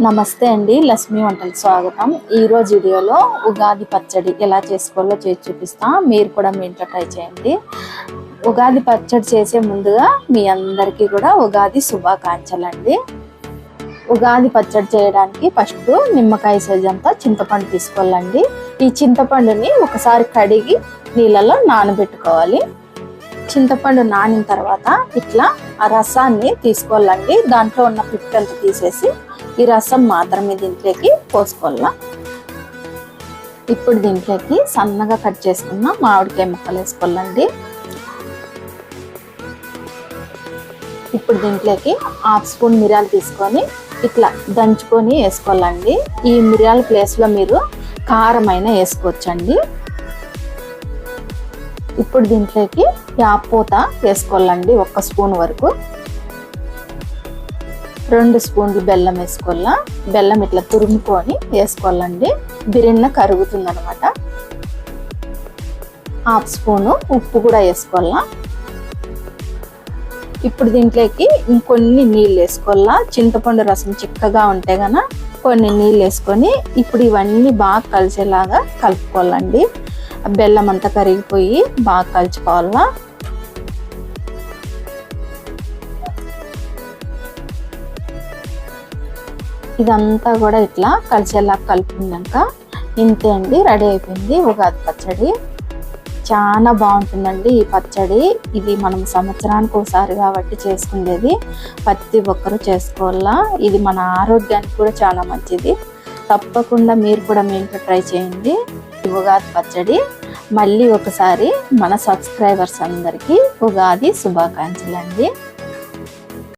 నమస్తే అండి లక్ష్మి వంటలకు స్వాగతం. ఈ రోజు వీడియోలో ఉగాది పచ్చడి ఎలా చేసుకోవాలో చేసి చూపిస్తా. మీరు కూడా మీ ఇంట్లో ట్రై చేయండి. ఉగాది పచ్చడి చేసే ముందుగా మీ అందరికీ కూడా ఉగాది శుభాకాంక్షలండి ఉగాది పచ్చడి చేయడానికి ఫస్ట్ నిమ్మకాయ సైజ్ అంతా చింతపండు తీసుకోవాలండి. ఈ చింతపండుని ఒకసారి కడిగి నీళ్ళలో నానబెట్టుకోవాలి. చింతపండు నానిన తర్వాత ఇట్లా ఆ రసాన్ని తీసుకోవాలండి. దాంట్లో ఉన్న పిప్పంతా తీసేసి ఈ రసం మాత్రమే దీంట్లోకి పోసుకోవాలా. ఇప్పుడు దీంట్లోకి సన్నగా కట్ చేసుకున్న మామిడికాయ ముక్కలు వేసుకోవాలండి. ఇప్పుడు దీంట్లోకి హాఫ్ స్పూన్ మిరియాలు తీసుకొని ఇట్లా దంచుకొని వేసుకోవాలండి. ఈ మిరియాల ప్లేస్లో మీరు కారమైన వేసుకోవచ్చండి. ఇప్పుడు దీంట్లోకి యాపూత వేసుకోవాలండి ఒక స్పూన్ వరకు. రెండు స్పూన్లు బెల్లం వేసుకోవాలా? బెల్లం ఇట్లా తురుముకొని వేసుకోవాలండి. బిరిన్న కరుగుతుంది అనమాట హాఫ్ స్పూను ఉప్పు కూడా వేసుకోవాలా? ఇప్పుడు దీంట్లోకి ఇంకొన్ని నీళ్ళు వేసుకోవాలా? చింతపండు రసం చిక్కగా ఉంటే గన కొన్ని నీళ్ళు వేసుకొని ఇప్పుడు ఇవన్నీ బాగా కలిసేలాగా కలుపుకోవాలండి. బెల్లం అంతా కరిగిపోయి బాగా కలుచుకోవాలా? ఇదంతా కూడా ఇట్లా కలిసేలా కలుపుకున్నాక ఇంతే అండి రెడీ అయిపోయింది. ఉగాది పచ్చడి. చాలా బాగుంటుందండి ఈ పచ్చడి. ఇది మనం సంవత్సరానికి ఒకసారి కాబట్టి చేసుకునేది. ప్రతి ఒక్కరూ చేసుకోవాలా? ఇది మన ఆరోగ్యానికి కూడా చాలా మంచిది. తప్పకుండా మీరు కూడా మీ ఇంట్లో ట్రై చేయండి. ఉగాది పచ్చడి. మళ్ళీ ఒకసారి మన సబ్స్క్రైబర్స్ అందరికీ ఉగాది శుభాకాంక్షలు అండి